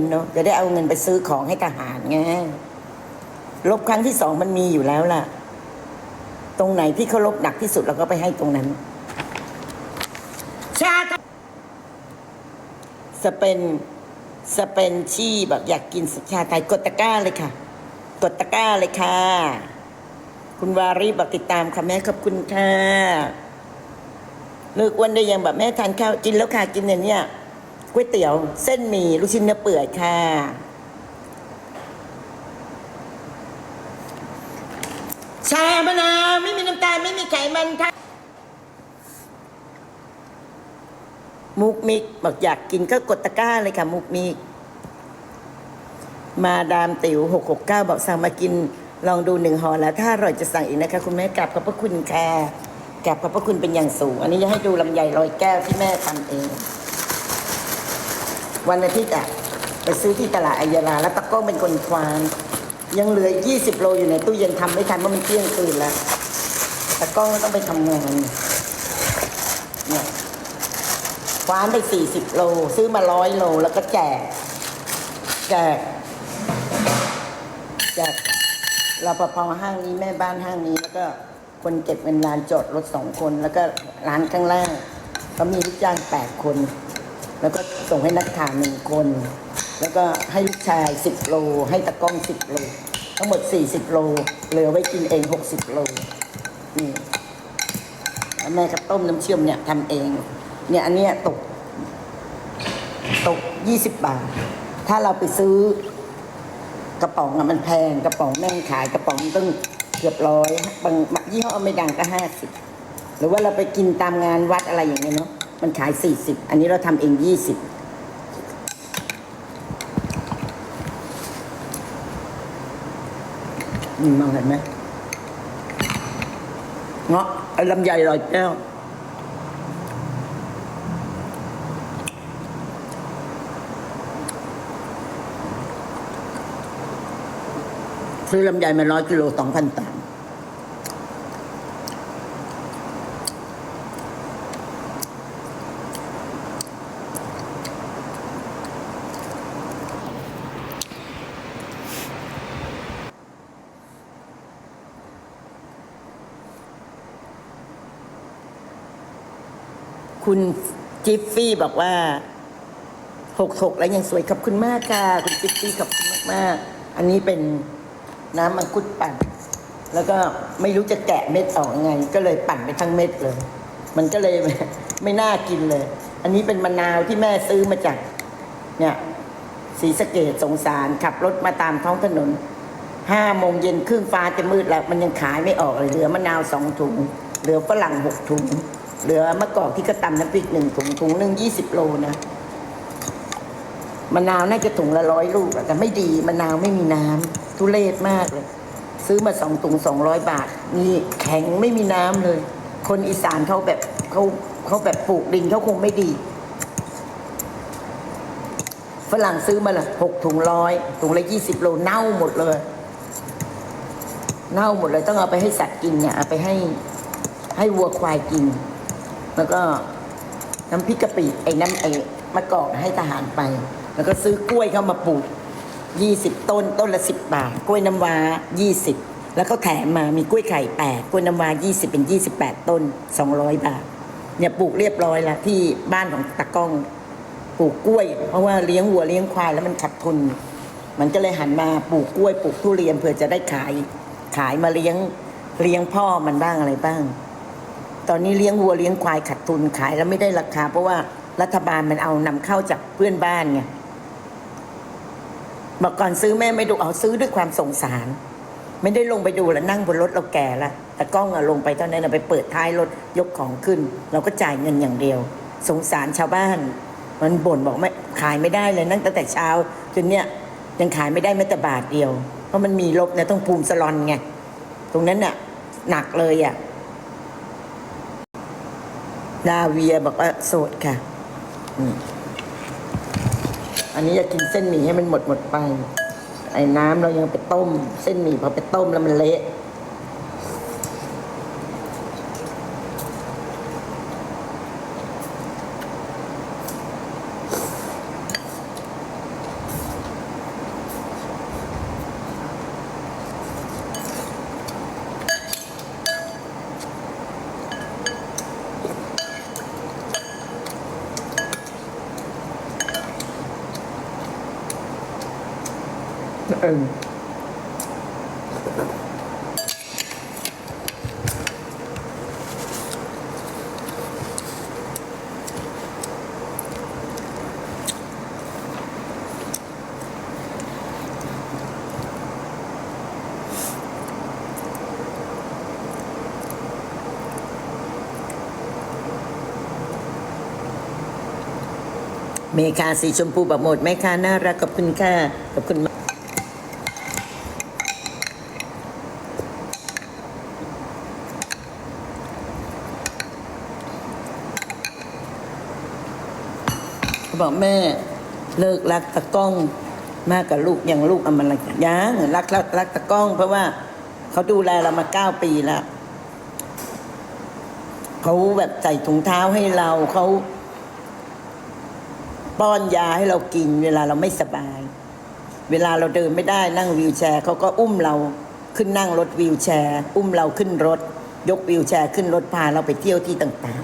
เนาะจะได้เอาเงินไปซื้อของให้ทหารไงลบครั้งที่สองมันมีอยู่แล้วล่ะ ตรงไหนที่เขาลบหนักที่สุดเราก็ไปให้ตรงนั้น ชาติสเปนสเปนชี่แบบอยากกินชาไทยกดตะกร้าเลยค่ะ กดตะกร้าเลยค่ะ คุณวารีบอกติดตามค่ะแม่ขอบคุณค่ะเลิกอ้วันได้ยังแบบแม่ทานข้าวกินแล้วค่ะกินเนี่ยเนี่ย ก๋วยเตี๋ยว เส้นหมี่ลูกชิ้นเนื้อเปื่อยค่ะ ชามะนาวไม่มีน้ำตาลไม่มีไขมันค่ะ มุกมิกบอกอยากกินก็กดตะกร้าเลยค่ะ มุกมิก มาดามติ๋วหกหกเก้าบอกสั่งมากิน ลองดูหนึ่งห่อแล้ว ถ้าอร่อยจะสั่งอีกนะคะ คุณแม่กลับขอบพระคุณค่ะกลับขอบพระคุณเป็นอย่างสูง อันนี้จะให้ดูลำไยลอยแก้วที่แม่ทำเอง วันอาทิตย์อะไปซื้อที่ตลาดอัยาลาแล้วตะก้องเป็นคนควานยังเหลือ 20 โลอยู่ในตู้เย็นทำไม่ทันเพราะมันเที่ยงคืนแล้วตะก้องก็ต้องไปทำงานเนี่ยคว้านไป 40 โล ซื้อมาร้อยโลแล้วก็แจก แจกแจกเราปภห้างนี้แม่บ้านห้างนี้แล้วก็คนเก็บเงินร้านจอดรถสองคน แล้วก็ร้านข้างล่างเขามีลูกจ้างแปดคน แล้วก็ส่งให้นักข่าวหนึ่งคน แล้วก็ให้ลูกชายสิบโล ให้ตะก้องสิบโล ทั้งหมดสี่สิบโล เหลือไว้กินเองหกสิบโล นี่แล้วแม่ก็ต้มน้ำเชื่อมเนี่ยทำเอง เนี่ยอันเนี้ยตก ตกยี่สิบบาท ถ้าเราไปซื้อกระป๋องอะมันแพง กระป๋องแม่งขายกระป๋องต้องเกือบร้อยบางบางยี่ห้อไม่ดังก็ห้าสิบหรือว่าเราไปกินตามงานวัดอะไรอย่างเงี้ยเนาะ มันขายสี่สิบอันนี้เราทำเองยี่สิบนี่มองเห็นไหมเงาะไอ้ลำไยลอยแก้วซื้อลำไยมาร้อยกิโลสองพันสาม คุณจิฟฟี่บอกว่าหกหกแล้วยังสวยขอบคุณมากค่ะ คุณจิฟฟี่ขอบคุณมากๆ อันนี้เป็นน้ำมังคุดปั่น แล้วก็ไม่รู้จะแกะเม็ดออกยังไง ก็เลยปั่นไปทั้งเม็ดเลย มันก็เลยไม่น่ากินเลย อันนี้เป็นมะนาวที่แม่ซื้อมาจาก เนี่ยสีสเกดสงสารขับรถมาตามท้องถนนห้าโมงเย็นครึ่งฟ้าจะมืดแล้ว มันยังขายไม่ออกเลยเหลือมะนาวสองถุง เหลือฝรั่งหกถุง เหลือมะกอกที่กระตำน้ำพริกหนึ่งถุงถุงหนึ่งยี่สิบโลนะมะนาวน่าจะถุงละร้อยลูกแต่ไม่ดีมะนาวไม่มีน้ำทุเรศมากเลย ซื้อมาสองถุงสองร้อยบาท นี่แข็งไม่มีน้ำเลย คนอีสานเขาแบบเขาเขาแบบปลูกดินเขาคงไม่ดีฝรั่งซื้อมาละหกถุงร้อยถุงละยี่สิบโลเน่าหมดเลย เน่าหมดเลยต้องเอาไปให้สัตว์กินเนี่ยเอาไปให้ให้วัวควายกิน แล้วก็น้ำพริกกะปิไอ้น้ำไอ้มะกอกให้ทหารไป แล้วก็ซื้อกล้วยเข้ามาปลูกยี่สิบต้นต้นละสิบบาท กล้วยน้ำว้ายี่สิบแล้วก็แถมมามีกล้วยไข่แปดกล้วยน้ำว้ายี่สิบเป็นยี่สิบแปดต้นสองร้อยบาท เนี่ยปลูกเรียบร้อยแล้วที่บ้านของตากล้องปลูกกล้วย เพราะว่าเลี้ยงวัวเลี้ยงควายแล้วมันขาดทุน มันก็เลยหันมาปลูกกล้วยปลูกทุเรียนเพื่อจะได้ขายขายมาเลี้ยงเลี้ยงพ่อมันบ้างอะไรบ้าง ตอนนี้เลี้ยงวัวเลี้ยงควายขาดทุนขายแล้วไม่ได้ราคา เพราะว่ารัฐบาลมันเอานำเข้าจากเพื่อนบ้านไงบอกก่อนซื้อแม่ไม่ดูเอาซื้อด้วยความสงสาร ไม่ได้ลงไปดูแล้วนั่งบนรถเราแก่ละแต่กล้องอะลงไปเท่านั้นอะไปเปิดท้ายรถยกของขึ้น เราก็จ่ายเงินอย่างเดียว สงสารชาวบ้าน มันบ่นบอกไม่ขายไม่ได้เลยนั่งตั้งแต่เช้าจนเนี้ยยังขายไม่ได้แม้แต่บาทเดียว เพราะมันมีลบนะต้องภูมิสลอนไงตรงนั้นน่ะหนักเลยอะ ดาเวียบอกว่าโสดค่ะอันนี้จะกินเส้นหมี่ให้มันหมดหมดไป ไอ้น้ำเรายังไปต้ม เส้นหมี่พอไปต้มแล้วมันเละ เออเมคาสีชมพูแบบหมดไหมคะน่ารักขอบคุณค่ะขอบคุณมาก บอกแม่เลิกรักตะก้องมากกับลูกอย่างลูกเอามันอะไรยังรักรักรักตะก้อง เพราะว่าเขาดูแลเรามาเก้าปีแล้วเขาแบบใส่ถุงเท้าให้เราเขาป้อนยาให้เรากิน เวลาเราไม่สบาย เวลาเราเดินไม่ได้นั่งวีลแชร์เขาก็อุ้มเราขึ้นนั่งรถวีลแชร์ อุ้มเราขึ้นรถ ยกวีลแชร์ขึ้นรถพาเราไปเที่ยวที่ต่าง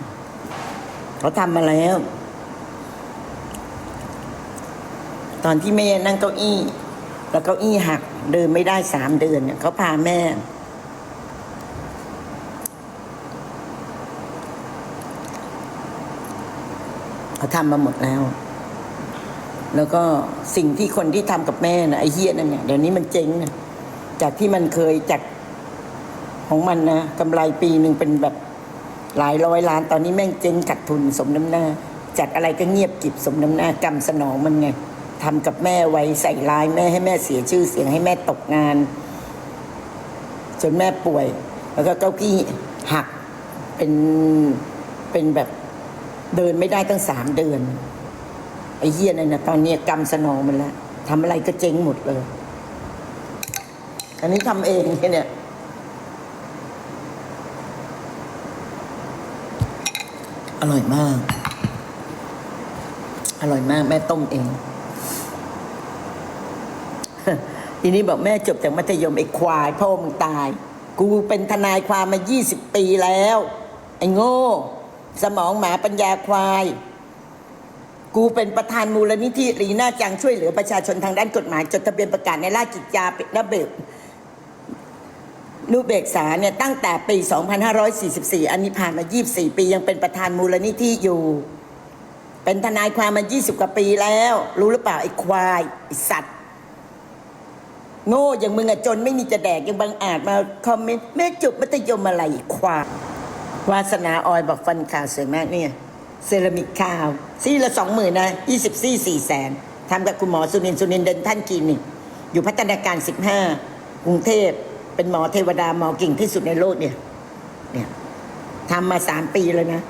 ๆ เขาทำมาแล้ว ตอนที่แม่นั่งเก้าอี้ แล้วเก้าอี้หักเดินไม่ได้สามเดือนเนี่ยเขาพาแม่ เขาทำมาหมดแล้ว แล้วก็สิ่งที่คนที่ทำกับแม่นะไอ้เฮียนั่นเนี่ยเดี๋ยวนี้มันเจ๊งนะจากที่มันเคยจากของมันนะกำไรปีหนึ่งเป็นแบบหลายร้อยล้าน ตอนนี้แม่งเจ๊งขาดทุนสมน้ำหน้า จัดอะไรก็เงียบกิบสมน้ำหน้ากรรมสนองมันไง ทำกับแม่ไว้ใส่ร้ายแม่ให้แม่เสียชื่อเสียงให้แม่ตกงาน จนแม่ป่วย แล้วก็เก้าอี้หักเป็นเป็นแบบเดินไม่ได้ตั้งสามเดือนไอ้เหี้ยนั่นนะตอนนี้กรรมสนองมันแล้วทำอะไรก็เจ๊งหมดเลย อันนี้ทำเองเนี่ยอร่อยมาก อร่อยมากแม่ต้มเอง ทีนี้บอกแม่จบจากมัธยมไอ้ควายพ่อมึงตาย กูเป็นทนายความมา 20 ปีแล้ว ไอ้โง่ สมองหมาปัญญาควาย กูเป็นประธานมูลนิธิรีน่าจังช่วยเหลือประชาชนทางด้านกฎหมาย จดทะเบียนประกาศในราชกิจจาระเบิดนุเบกษาเนี่ยตั้งแต่ปี 2544 อันนี้ผ่านมา 24 ปียังเป็นประธานมูลนิธิอยู่ เป็นทนายความมา 20 กว่าปีแล้ว รู้หรือเปล่าไอ้ควายไอ้สัตว์ โง่อย่างมึงอะจนไม่มีจะแดกยังบังอาจมาคอมเมนต์แม่จบมัธยมอะไรไอ้ควายวาสนาออยบอกฟันขาวสวยมากเนี่ย เซรามิกขาว ซี่ละสองหมื่นนะยี่สิบซี่สี่แสนทำกับคุณหมอสุนินสุนินเดินท่านคลินิกอยู่พัฒนาการสิบห้ากรุงเทพเป็นหมอเทวดาหมอเก่งที่สุดในโลกเนี่ยเนี่ยทำมาสามปีเลยนะ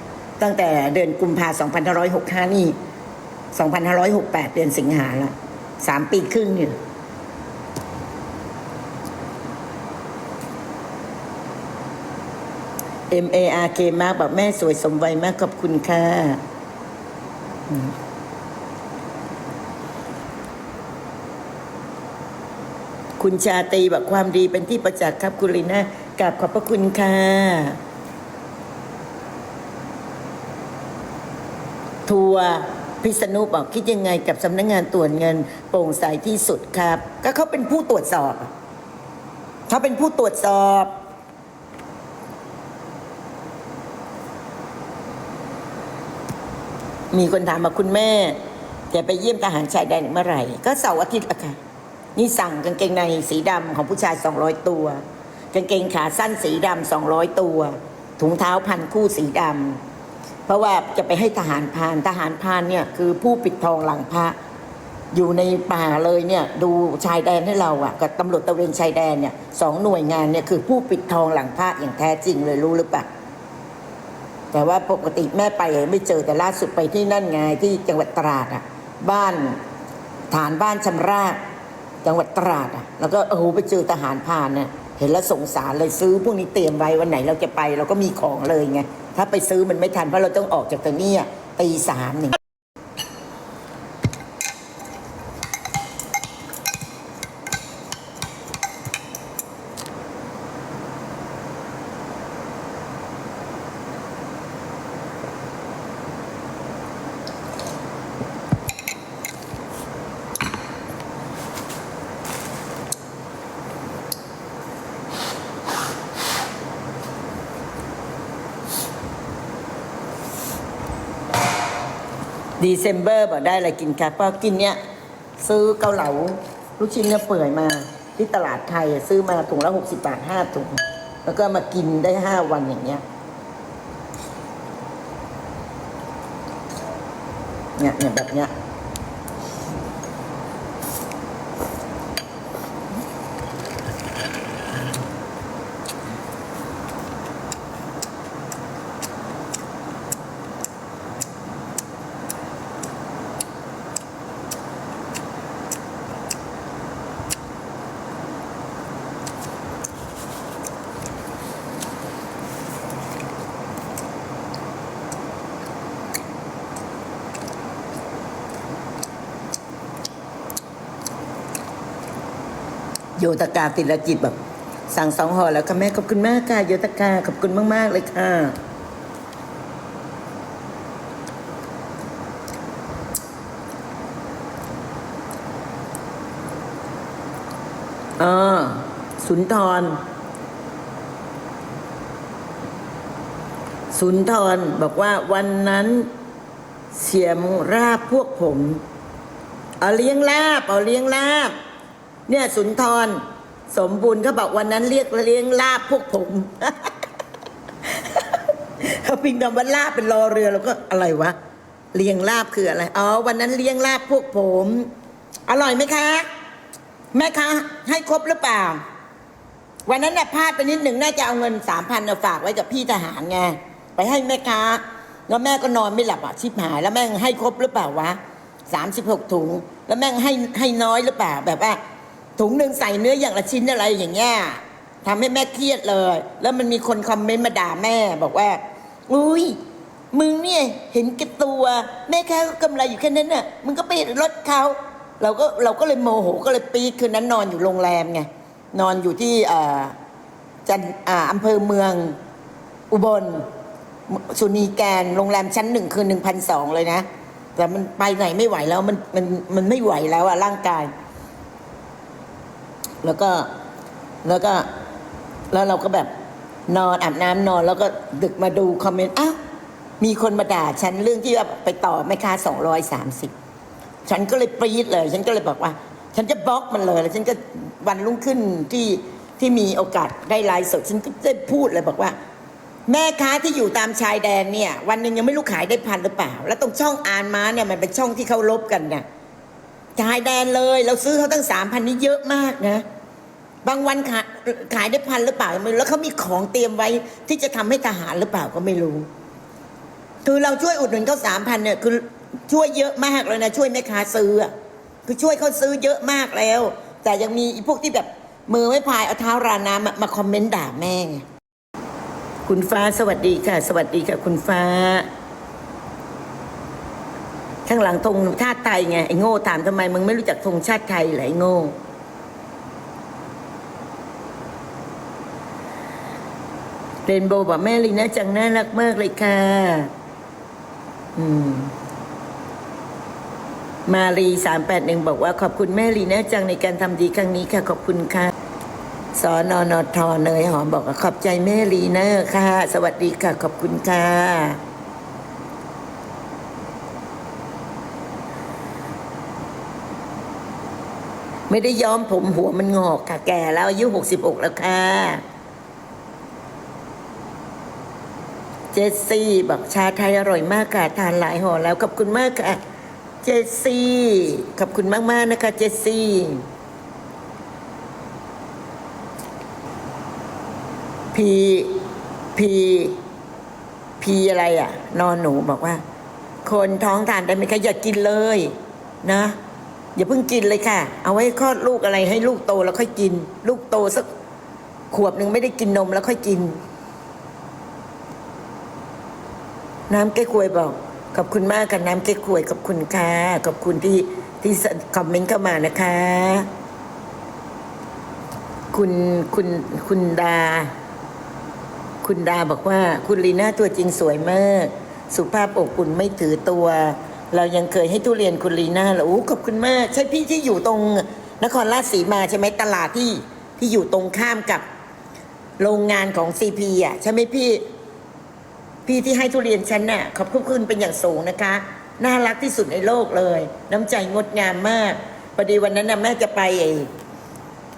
ตั้งแต่เดือนกุมภาสองพันห้าร้อยหกห้านี่สองพันห้าร้อยหกแปดเดือนสิงหาละสามปีครึ่งเนี่ย M A R K มากแบบแม่สวยสมวัยมากขอบคุณค่ะ คุณชาตีบอกความดีเป็นที่ประจักษ์ครับคุณลีน่ากราบขอบพระคุณค่ะ ทัวร์พิษณุบอกคิดยังไงกับสำนักงงานตรวจเงินโปร่งใสที่สุดครับ ก็เขาเป็นผู้ตรวจสอบ เขาเป็นผู้ตรวจสอบ มีคนถามมาคุณแม่จะไปเยี่ยมทหารชายแดนเมื่อไหร่ ก็เสาร์อาทิตย์ละค่ะ นี่สั่งกางเกงในสีดำของผู้ชาย 200 ตัว กางเกงขาสั้นสีดำ200 ตัว ถุงเท้าพันคู่สีดำเพราะว่าจะไปให้ทหารพานทหารพานเนี่ยคือผู้ปิดทองหลังพระอยู่ในป่าเลยเนี่ยดูชายแดนให้เราอะกับตำรวจตะเวนชายแดนเนี่ยสองหน่วยงานเนี่ยคือผู้ปิดทองหลังพระอย่างแท้จริงเลยรู้หรือเปล่า แต่ว่าปกติแม่ไปไม่เจอแต่ล่าสุดไปที่นั่นไงที่จังหวัดตราดอะบ้านฐานบ้านชำราบจังหวัดตราดอะแล้วก็โอ้โหไปเจอทหารพรานเนี่ยเห็นแล้วสงสารเลยซื้อพวกนี้เตรียมไว้วันไหนเราจะไปเราก็มีของเลยไงถ้าไปซื้อมันไม่ทันเพราะเราต้องออกจากตรงนี้ตีสามหนึ่ง ดีเซมเบอร์บอกได้อะไรกินครับก็กินเนี้ยซื้อเกาเหลาลูกชิ้นเนื้อเปื่อยมา ที่ตลาดไทยอะซื้อมาถุงละหกสิบาทห้าถุง แล้วก็มากินได้ห้าวันอย่างเงี้ย เนี่ยเนี่ยแบบเนี้ย โยตกาติลจิตแบบ สั่งสองห่อแล้วค่ะแม่ขอบคุณมากค่ะโยตกาขอบคุณมาก ๆ เลยค่ะอ๋อสุนทร สุนทรบอกว่าวันนั้นเสียมราบพวกผม เอาเลี้ยงลาบ เอาเลี้ยงลาบ เนี่ยสุนทร สมบูรณ์เขาบอกวันนั้นเรียกเลี้ยงลาบพวกผมเขาพิมพ์คำว่าลาบเป็นรอเรือแล้วก็อะไรวะเลี้ยงลาบคืออะไรอ๋อวันนั้นเลี้ยงลาบพวกผม อร่อยไหมคะแม่คะให้ครบหรือเปล่า วันนั้นน่ะพลาดไปนิดหนึ่งน่าจะเอาเงินสามพันฝากไว้กับพี่ทหารไงไปให้แม่ค้าแล้วแม่ก็นอนไม่หลับอะชิบหาย แล้วแม่งให้ครบหรือเปล่าวะสามสิบหกถุง แล้วแม่งให้ให้น้อยหรือเปล่าแบบว่า ถุงหนึ่งใส่เนื้ออย่างละชิ้นอะไรอย่างเงี้ยทำให้แม่เครียดเลย แล้วมันมีคนคอมเมนต์มาด่าแม่ บอกว่า อุ้ยมึงเนี่ยเห็นแก่ตัว แม่ค้าก็กำไรอยู่แค่นั้นน่ะมึงก็ไปลดเขาเราก็เราก็เลยโมโหก็เลยปีดคืนนั้นนอนอยู่โรงแรมไงนอนอยู่ที่อ่อจันอ่าอำเภอเมืองอุบลสุนีแกนโรงแรมชั้นหนึ่งคืนหนึ่งพันสองเลยนะ แต่มันไปไหนไม่ไหวแล้วมันมันมันไม่ไหวแล้วอะร่างกาย แล้วก็แล้วก็แล้วเราก็แบบนอนอาบน้ำนอน แล้วก็ดึกมาดูคอมเมนต์อ้าวมีคนมาด่าฉันเรื่องที่ว่าไปต่อแม่ค้าสองร้อยสามสิบฉันก็เลยปรี๊ดเลย ฉันก็เลยบอกว่า ฉันจะบล็อกมันเลย แล้วฉันก็วันรุ่งขึ้นที่ที่มีโอกาสได้ไลฟ์สดฉันก็ได้พูดเลยบอกว่า แม่ค้าที่อยู่ตามชายแดนเนี่ย วันหนึ่งยังไม่รู้ขายได้พันหรือเปล่า แล้วตรงช่องอานม้าเนี่ยมันเป็นช่องที่เขาลบกันน่ะชายแดนเลย เราซื้อเขาตั้งสามพันนี่เยอะมากนะ บางวันขายขายได้พันหรือเปล่าไม่รู้แล้วเขามีของเตรียมไว้ที่จะทำให้ทหารหรือเปล่าก็ไม่รู้ คือเราช่วยอุดหนุนเขาสามพันเนี่ยคือช่วยเยอะมากเลยนะ ช่วยแม่ค้าซื้อคือช่วยเขาซื้อเยอะมากแล้ว แต่ยังมีพวกที่แบบมือไม่พายเอาเท้าราน้ำมามาคอมเมนต์ด่าแม่ไงคุณฟ้าสวัสดีค่ะ สวัสดีค่ะ คุณฟ้า ข้างหลังธงชาติไทยไงไอ้โง่ถามทำไมมึงไม่รู้จักธงชาติไทยเหรอไอ้โง่ เรนโบว์บอกแม่ลีน่าจังน่ารักมากเลยค่ะ อืม มารีสามแปดหนึ่งบอกว่าขอบคุณแม่ลีน่าจังในการทำดีครั้งนี้ค่ะ ขอบคุณค่ะสอนอนอทอเนยหอมบอกว่าขอบใจแม่ลีเน่าค่ะ สวัสดีค่ะ ขอบคุณค่ะไม่ได้ย้อมผมหัวมันงอกค่ะแก่แล้วอายุหกสิบหกแล้วค่ะ เจสซี่บอกชาไทยอร่อยมากค่ะทานหลายห่อแล้วขอบคุณมากค่ะ เจสซี่ขอบคุณมากๆนะคะ เจสซี่พีพีพีอะไรอะ นอนหนูบอกว่า คนท้องทานได้ไหมคะอย่ากินเลยนะอย่าเพิ่งกินเลยค่ะ เอาไว้คลอดลูกอะไรให้ลูกโตแล้วค่อยกิน ลูกโตสักขวบหนึ่งไม่ได้กินนมแล้วค่อยกิน น้ำเก๊กควยบอก ขอบคุณมากค่ะน้ำเก๊กควยขอบคุณค่ะขอบคุณที่ที่คอมเมนต์เข้ามานะคะ คุณคุณคุณดา คุณดาบอกว่า คุณลีน่าตัวจริงสวยมาก สุภาพอบอุ่นไม่ถือตัว เรายังเคยให้ทุเรียนคุณลีน่าเลยโอ้ขอบคุณมาก ใช่พี่ที่อยู่ตรงนครราชสีมาใช่ไหมตลาดที่ที่อยู่ตรงข้ามกับโรงงานของซีพีอะ ใช่ไหมพี่ พี่ที่ให้ทุเรียนฉันน่ะขอบคุณเป็นอย่างสูงนะคะ น่ารักที่สุดในโลกเลย น้ำใจงดงามมากพอดีวันนั้นนะแม่จะไป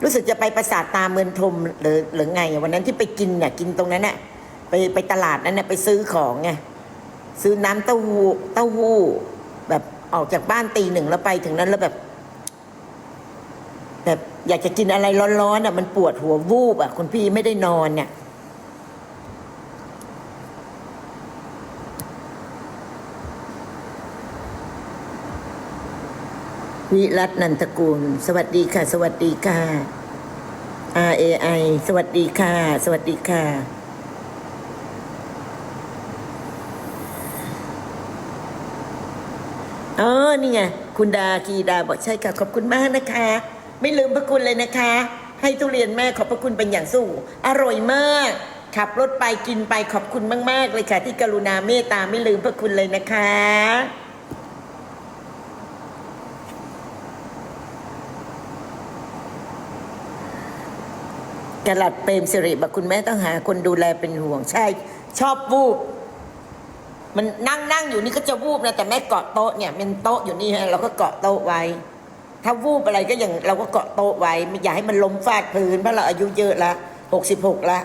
รู้สึกจะไปปราสาทตาเมืองทมหรือหรือไง วันนั้นที่ไปกินน่ะกินตรงนั้นน่ะไปไปตลาดนั้นน่ะไปซื้อของไงซื้อน้ำเต้าหู้เต้าหู้ แบบออกจากบ้านตีหนึ่งแล้วไปถึงนั้นแล้วแบบ แบบอยากจะกินอะไรร้อนๆอะมันปวดหัววูบอะคุณพี่ไม่ได้นอนเนี่ย วิรัตนันตกูล สวัสดีค่ะ สวัสดีค่ะ R A I สวัสดีค่ะ สวัสดีค่ะอ๋อนี่ไง คุณดากีดาบอกใช่ค่ะ ขอบคุณมากนะคะ ไม่ลืมพระคุณเลยนะคะ ให้ทุเรียนแม่ขอบพระคุณเป็นอย่างสูงอร่อยมาก ขับรถไปกินไปขอบคุณมาก ๆ เลยค่ะ ที่กรุณาเมตตาไม่ลืมพระคุณเลยนะคะ กระหลัดเปรมสิริบอกคุณแม่ต้องหาคนดูแลเป็นห่วงใช่ ชอบวูบ มันนั่งนั่งอยู่นี่ก็จะวูบนะแต่แม่เกาะโต๊ะเนี่ยมันโต๊ะอยู่นี่ฮะเราก็เกาะโต๊ะไว้ ถ้าวูบอะไรก็อย่างเราก็เกาะโต๊ะไว้ไม่อยากให้มันล้มฟาดพื้นเพราะเราอายุเยอะละหกสิบหกละ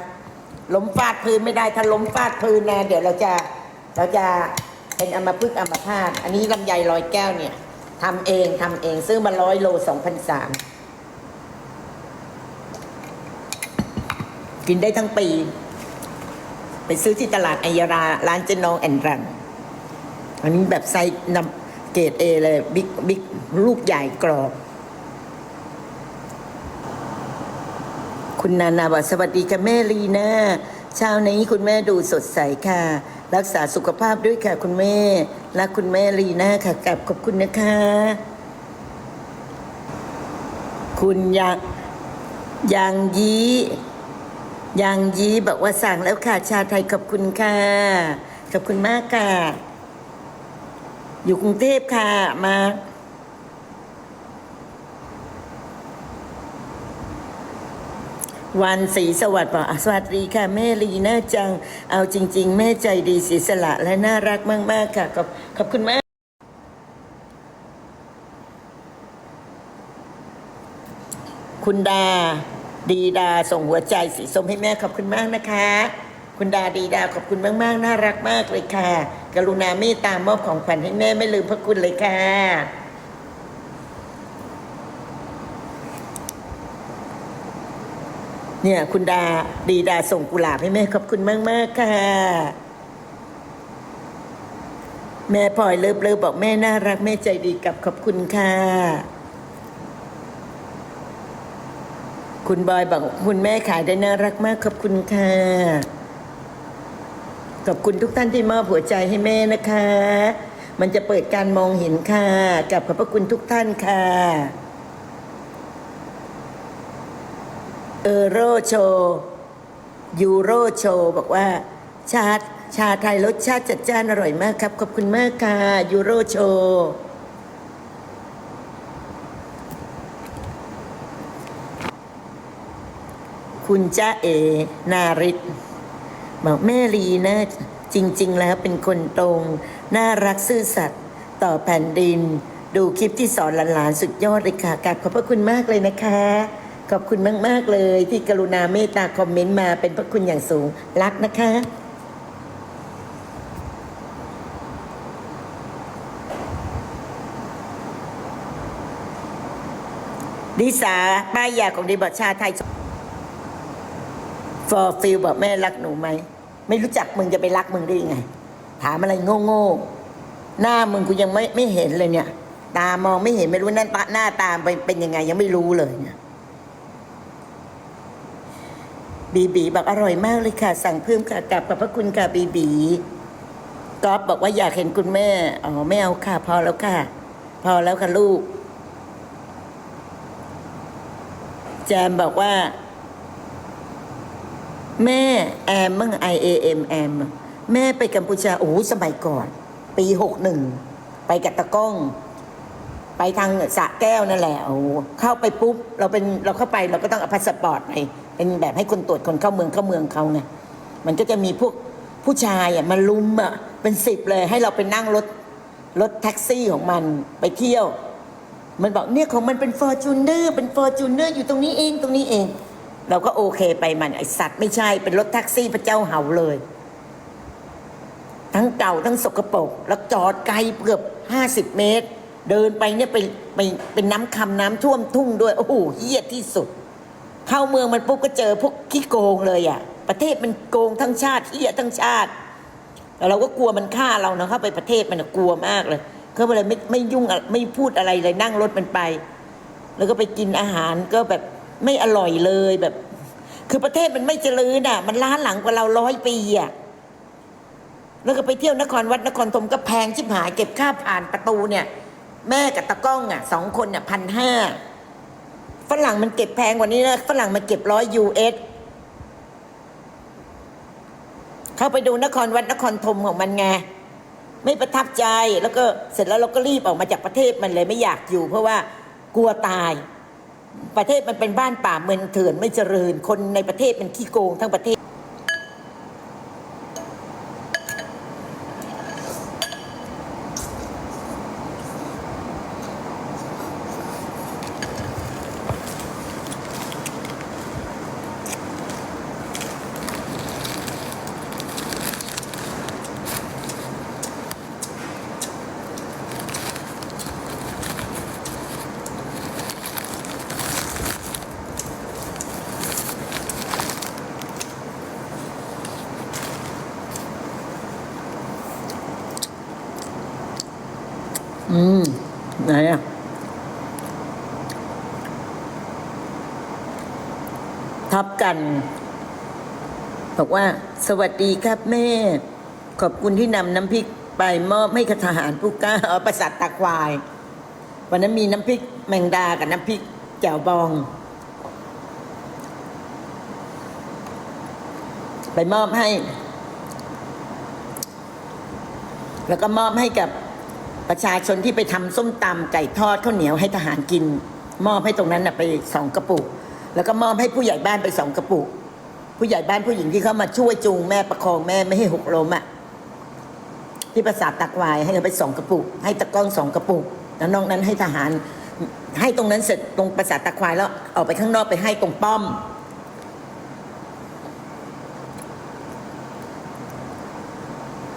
ล้มฟาดพื้นไม่ได้ถ้าล้มฟาดพื้นนะเดี๋ยวเราจะเราจะเป็นอัมพฤกอัมพาตอันนี้ลำไยลอยแก้วเนี่ยทำเองทำเองซื้อมาร้อยโลสองพันสาม กินได้ทั้งปี ไปซื้อที่ตลาดไอยราร้านเจนองแอนรันอันนี้แบบไซส์นำเกรดเอเลยบิ๊กบิ๊กลูกใหญ่กรอบ คุณนานาบอกสวัสดีค่ะแม่ลีน่าเช้านี้คุณแม่ดูสดใสค่ะ รักษาสุขภาพด้วยค่ะ คุณแม่รักคุณแม่ลีน่าค่ะกลับขอบคุณนะคะ คุณยังยังยี ยังยีบอกว่าสั่งแล้วค่ะ ชาไทยขอบคุณค่ะ ขอบคุณมากค่ะ อยู่กรุงเทพค่ะ มา วันศรีสวัสดิ์บอกอะสวัสดีค่ะ แม่ลีน่าจัง เอาจริง ๆ แม่ใจดีเสียสละและน่ารักมาก ๆ ค่ะ ขอบขอบคุณมาก คุณดา ดีดาส่งหัวใจสีส้มให้แม่ขอบคุณมากนะคะ คุณดาดีดาขอบคุณมาก ๆ น่ารักมากเลยค่ะ กรุณาเมตตามอบของขวัญให้แม่ไม่ลืมพระคุณเลยค่ะเนี่ยคุณดาดีดาส่งกุหลาบให้แม่ขอบคุณมากๆค่ะ แม่พลอยเลิฟเลิฟบอกแม่น่ารักแม่ใจดีกับขอบคุณค่ะ คุณบอยบอกคุณแม่ขายได้น่ารักมากขอบคุณค่ะขอบคุณทุกท่านที่มอบหัวใจให้แม่นะคะ มันจะเปิดการมองเห็นค่ะกับขอบพระคุณทุกท่านค่ะเออโรโชยูโรโชบอกว่า ชาชาไทยรสชาติจัดจ้านอร่อยมากครับ ขอบคุณมากค่ะยูโรโช คุณจ้าเอ นาริศบอกแม่ลีนะจริง ๆ แล้วเป็นคนตรง น่ารักซื่อสัตย์ต่อแผ่นดิน ดูคลิปที่สอนหลานๆสุดยอดเลยค่ะกราบขอบพระคุณมากเลยนะคะ ขอบคุณมากๆเลย ที่กรุณาเมตตาคอมเมนต์มาเป็นพระคุณอย่างสูงรักนะคะดิสาป้ายยาของดีบัตชาไทย ฟอร์ฟิลบอกแม่รักหนูไหม ไม่รู้จักมึงจะไปรักมึงได้ยังไง ถามอะไรโง่ๆหน้ามึงกูยังไม่ไม่เห็นเลยเนี่ย ตามองไม่เห็นไม่รู้นั่นตาหน้าตามเป็นเป็นยังไง ยังไม่รู้เลยเนี่ยบีบีบอกอร่อยมากเลยค่ะ สั่งเพิ่มค่ะกลับขอบพระคุณค่ะบีบีก๊อฟบอกว่าอยากเห็นคุณแม่อ๋อไม่เอาค่ะ พอแล้วค่ะ พอแล้วค่ะลูก แจมบอกว่า แม่แอมมั่ง I A M แอมแม่ไปกัมพูชาโอ้สมัยก่อน ปีหกหนึ่งไปกับตะก้อง ไปทางสะแก้วนั่นแหละโอ้เข้าไปปุ๊บเราเป็นเราเข้าไปเราก็ต้องเอาพาสปอร์ตไปเป็นแบบให้คนตรวจคนเข้าเมืองเข้าเมืองเขาไงมันก็จะมีพวกผู้ชายอะมาลุมอะเป็นสิบเลยให้เราไปนั่งรถรถแท็กซี่ของมันไปเที่ยว มันบอกเนี่ยของมันเป็นฟอร์จูเนอร์เป็นฟอร์จูเนอร์อยู่ตรงนี้เองตรงนี้เอง เราก็โอเคไปมันไอสัตว์ไม่ใช่เป็นรถแท็กซี่พระเจ้าเห่าเลย ทั้งเก่าทั้งสกปรกแล้วจอดไกลเกือบห้าสิบเมตร เดินไปเนี่ยไปไปเป็นน้ำคำน้ำท่วมทุ่งด้วยโอ้โหเฮี้ยที่สุด เข้าเมืองมันปุ๊บก็เจอพวกขี้โกงเลยอะ่ะ ประเทศมันโกงทั้งชาติเฮี้ยทั้งชาติแต่เราก็กลัวมันฆ่าเรานะเข้าไปประเทศมันกลัวมากเลยก็เลยไม่ไม่ยุ่งไม่พูดอะไรเลยนั่งรถมันไป แล้วก็ไปกินอาหารก็แบบ ไม่อร่อยเลยแบบ คือประเทศมันไม่เจริญอะ มันล้าหลังกว่าเราร้อยปีอะแล้วก็ไปเที่ยวนครวัดนครธมก็แพงชิบหายเก็บค่าผ่านประตูเนี่ย แม่กับตะก้องอะสองคนเนี่ยพันห้าฝรั่งมันเก็บแพงกว่านี้นะฝรั่งมันเก็บร้อยยูเอสเข้าไปดูนครวัดนครธมของมันไงไม่ประทับใจแล้วก็เสร็จแล้วเราก็รีบออกมาจากประเทศมันเลยไม่อยากอยู่ เพราะว่ากลัวตาย ประเทศมันเป็นบ้านป่าเมืองเถื่อนไม่เจริญ คนในประเทศมันขี้โกงทั้งประเทศ อืม ไหนอะทับกัน บอกว่า สวัสดีครับแม่ ขอบคุณที่นำน้ำพริกไปมอบให้กับทหารผู้กล้าเอาประสาทตาควาย วันนั้นมีน้ำพริกแมงดากับน้ำพริกแจ่วบอง ไปมอบให้ แล้วก็มอบให้กับ ประชาชนที่ไปทำส้มตำไก่ทอดข้าวเหนียวให้ทหารกิน มอบให้ตรงนั้นนะไปสองกระปุก แล้วก็มอบให้ผู้ใหญ่บ้านไปสองกระปุก ผู้ใหญ่บ้านผู้หญิงที่เข้ามาช่วยจูงแม่ประคองแม่ไม่ให้หกล้มอะที่ประสาทตักวายให้เอาไปสองกระปุก ให้ตะก้องสองกระปุก แล้วนอกนั้นให้ทหาร ให้ตรงนั้นเสร็จตรงประสาทตะควายแล้วออกไปข้างนอกไปให้ตรงป้อม